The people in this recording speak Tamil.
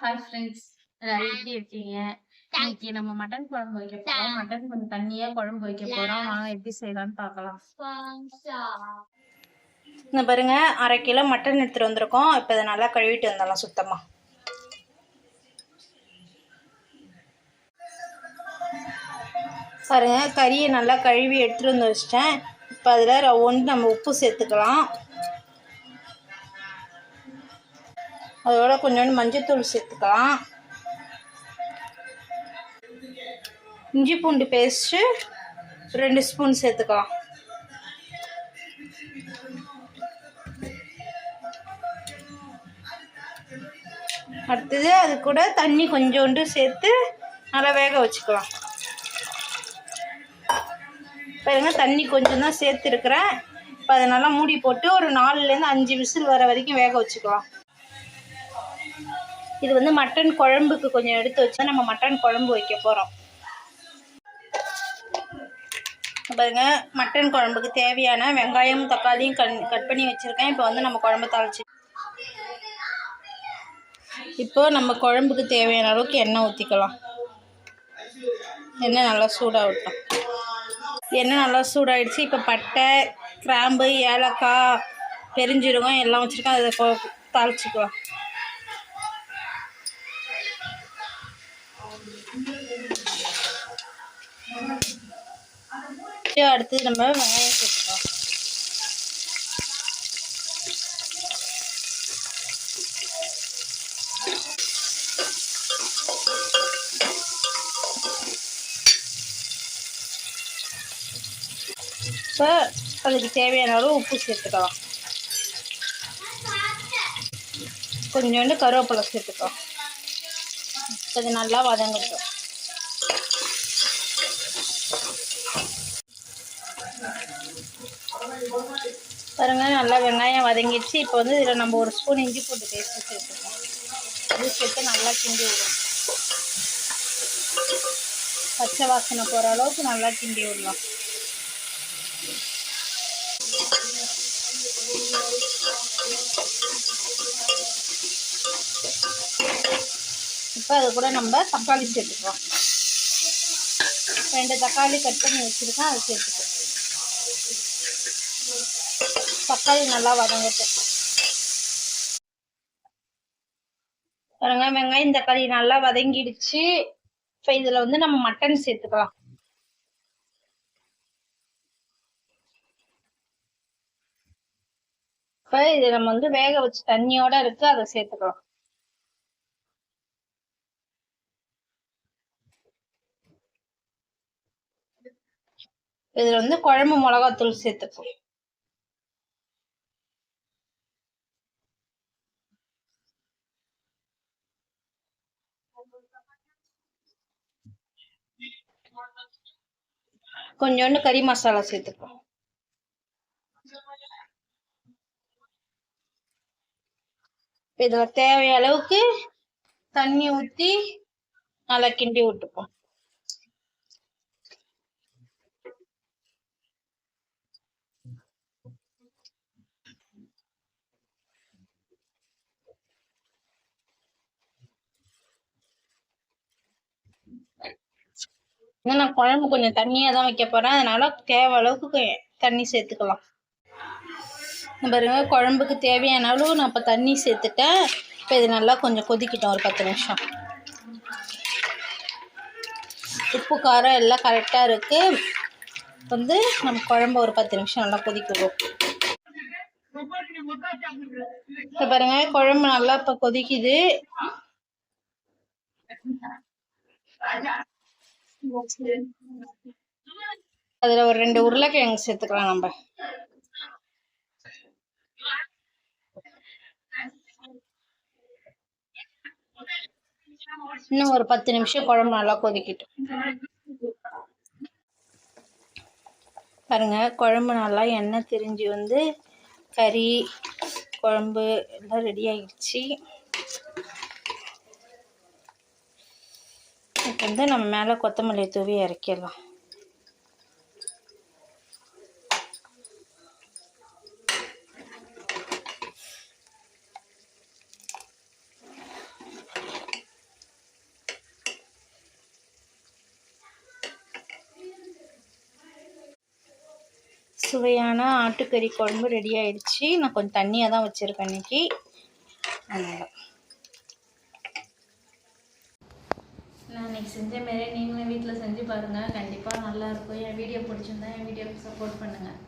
ஹாய் ஃப்ரெண்ட்ஸ் எப்படி இருக்கீங்க? இன்னைக்கு நம்ம மட்டன் குழம்பு வைக்க போறோம். மட்டன் கொஞ்சம் தண்ணியா குழம்பு வைக்க போறோம். வாங்க எப்படி செய்யலாம்னு பார்க்கலாம். இந்த பாருங்க அரை கிலோ மட்டன் எடுத்துட்டு வந்திருக்கோம். இப்போ இதை நல்லா கழுவிட்டு வந்துடலாம் சுத்தமாக பாருங்க கறியை நல்லா கழுவி எடுத்துட்டு வந்து வச்சிட்டேன். இப்போ அதில் ஒன்று நம்ம உப்பு சேர்த்துக்கலாம். அதோட கொஞ்சோண்டு மஞ்சத்தூள் சேர்த்துக்கலாம். இஞ்சி பூண்டு பேஸ்ட்டு ரெண்டு ஸ்பூன் சேர்த்துக்கலாம். அடுத்தது அது கூட தண்ணி கொஞ்சோண்டு சேர்த்து நல்லா வேக வச்சுக்கலாம். பாருங்க தண்ணி கொஞ்சம் தான் சேர்த்துருக்குறேன். இப்போ அதை நல்லா மூடி போட்டு ஒரு நாலுலேருந்து அஞ்சு விசில் வர வரைக்கும் வேக வச்சுக்கலாம். இது வந்து மட்டன் குழம்புக்கு கொஞ்சம் எடுத்து வச்சு நம்ம மட்டன் குழம்பு வைக்க போகிறோம் பாருங்க மட்டன் குழம்புக்கு தேவையான வெங்காயம் தக்காளியும் கட் கட் பண்ணி வச்சுருக்கேன். இப்போ வந்து நம்ம குழம்பு தாளிச்சு இப்போ நம்ம குழம்புக்கு தேவையான அளவுக்கு எண்ணெய் ஊற்றிக்கலாம் எண்ணெய் நல்லா சூடாகட்டும். எண்ணெய் நல்லா சூடாகிடுச்சு இப்போ பட்டை கிராம்பு ஏலக்காய் பெருஞ்சீரகம் எல்லாம் வச்சுருக்கேன். அதை கொ- அடுத்து நம்ம வெங்காயம் சேர்த்துக்கலாம். இப்போ அதுக்கு தேவையான அளவு உப்பு சேர்த்துக்கலாம். கொஞ்சோண்டு கருவேப்பிலை சேர்த்துக்கலாம். அது நல்லா வதங்கட்டும். பாருங்க நல்லா வெங்காயம் வதங்கிடுச்சு. இப்போ வந்து இதில் நம்ம ஒரு ஸ்பூன் இஞ்சி போட்டு பேஸ்ட்டு சேர்த்துக்கலாம் இது சேர்த்து நல்லா கிண்டி விடும் பச்சை வாசனை போகிற அளவுக்கு நல்லா கிண்டி விடலாம். இப்போ அது கூட நம்ம தக்காளி சேர்த்துக்கலாம். ரெண்டு தக்காளி கட் பண்ணி வச்சுருக்கேன் அதை சேர்த்துக்கலாம். தக்காளி நல்லா வதங்கட்டும். பாருங்க வெங்காயம் தக்காளி நல்லா வதங்கிடுச்சு. இப்போ இதில் வந்து நம்ம மட்டன் சேர்த்துக்கலாம். இப்போ இது நம்ம வந்து வேக வச்சு தண்ணியோட இருக்கு அதை சேர்த்துக்கலாம். இதில் வந்து குழம்பு மிளகாத்தூள் சேர்த்துக்கும் கொஞ்சோண்டு கறி மசாலா சேர்த்துக்கும் இதில் தேவைய அளவுக்கு தண்ணி ஊற்றி நல்லா கிண்டி விட்டுப்போம் ஏன்னா நான் குழம்பு கொஞ்சம் தண்ணியாக தான் வைக்க போகிறேன் அதனால தேவை அளவுக்கு தண்ணி சேர்த்துக்கலாம். பாருங்க குழம்புக்கு தேவையான அளவு நான் இப்போ தண்ணி சேர்த்துட்டேன். இப்போ இது நல்லா கொஞ்சம் கொதிக்கிட்டோம் ஒரு பத்து நிமிஷம். உப்பு காரம் எல்லாம் கரெக்டாக இருக்குது வந்து நம்ம குழம்பு ஒரு பத்து நிமிஷம் நல்லா கொதிக்குவோம். இப்போ பாருங்க குழம்பு நல்லா இப்போ கொதிக்குது. அதுல ஒரு ரெண்டு உருளைக்கிழங்கு சேர்த்துக்கலாம் நம்ம. இன்னும் ஒரு பத்து நிமிஷம் குழம்பு நல்லா கொதிக்கிட்டோம். பாருங்க குழம்பு நல்லா எண்ணெய் திரிஞ்சு வந்து கறி குழம்பு எல்லாம் ரெடி ஆகிடுச்சு. இப்போ வந்து நம்ம மேலே கொத்தமல்லி தூவி இறக்கிடலாம். சுவையான ஆட்டுக்கறி குழம்பு ரெடி ஆயிடுச்சு. நான் கொஞ்சம் தண்ணியாக தான் வச்சுருக்கேன் இன்றைக்கி அதனால். அன்றைக்கி செஞ்ச மாரியே நீங்களும் வீட்டில் செஞ்சு பாருங்கள் கண்டிப்பாக நல்லாயிருக்கும் என் வீடியோ பிடிச்சிருந்தா என் வீடியோக்கு சப்போர்ட் பண்ணுங்கள்